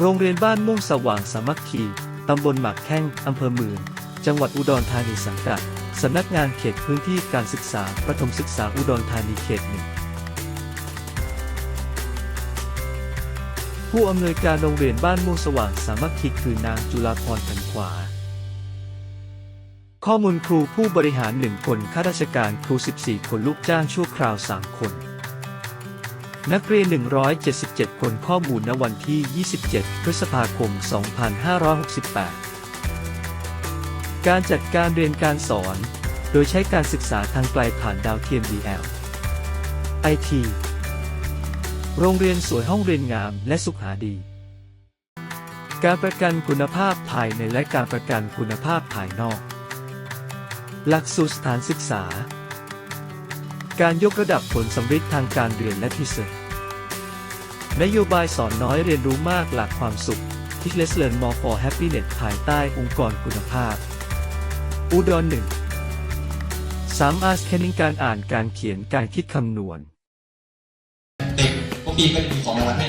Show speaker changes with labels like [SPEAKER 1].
[SPEAKER 1] โรงเรียนบ้านม่วงสว่างสามัคคี ตำบลหมากแข้ง อำเภอเมือง จังหวัดอุดรธานีสังกัด สำนักงานเขตพื้นที่การศึกษา ประถมศึกษาอุดรธานีเขตหนึ่ง ผู้อำนวยการโรงเรียนบ้านม่วงสว่างสามัคคีคือนางจุฬาพรขันขวา ข้อมูลครูผู้บริหาร 1 คน ข้าราชการครู 14 คน ลูกจ้างชั่วคราว 3 คน นักเรียน 177 คนข้อมูลณวันที่ 27 พฤษภาคม 2568 การจัดการเรียนการสอน โดยใช้การศึกษาทางไกลผ่านดาวเทียม DL IT โรงเรียนสวยห้องเรียนงามและสุขหาดี การประกันคุณภาพภายในและการประกันคุณภาพภายนอก หลักสูตรสถานศึกษา การยกระดับผลสำฤทธิ์ทางการเรียนและที่สุดนโยบายสอนน้อยเรียนรู้มากหลักความสุขที่ Less Learn More for Happiness ภายใต้องค์กรคุณภาพ อุดรหนึ่งสามอาร์สแคนิ่งการอ่านการเขียนการคิดคำนวณ
[SPEAKER 2] เด็กพวกพี่ก็จะมีของรางวัลให้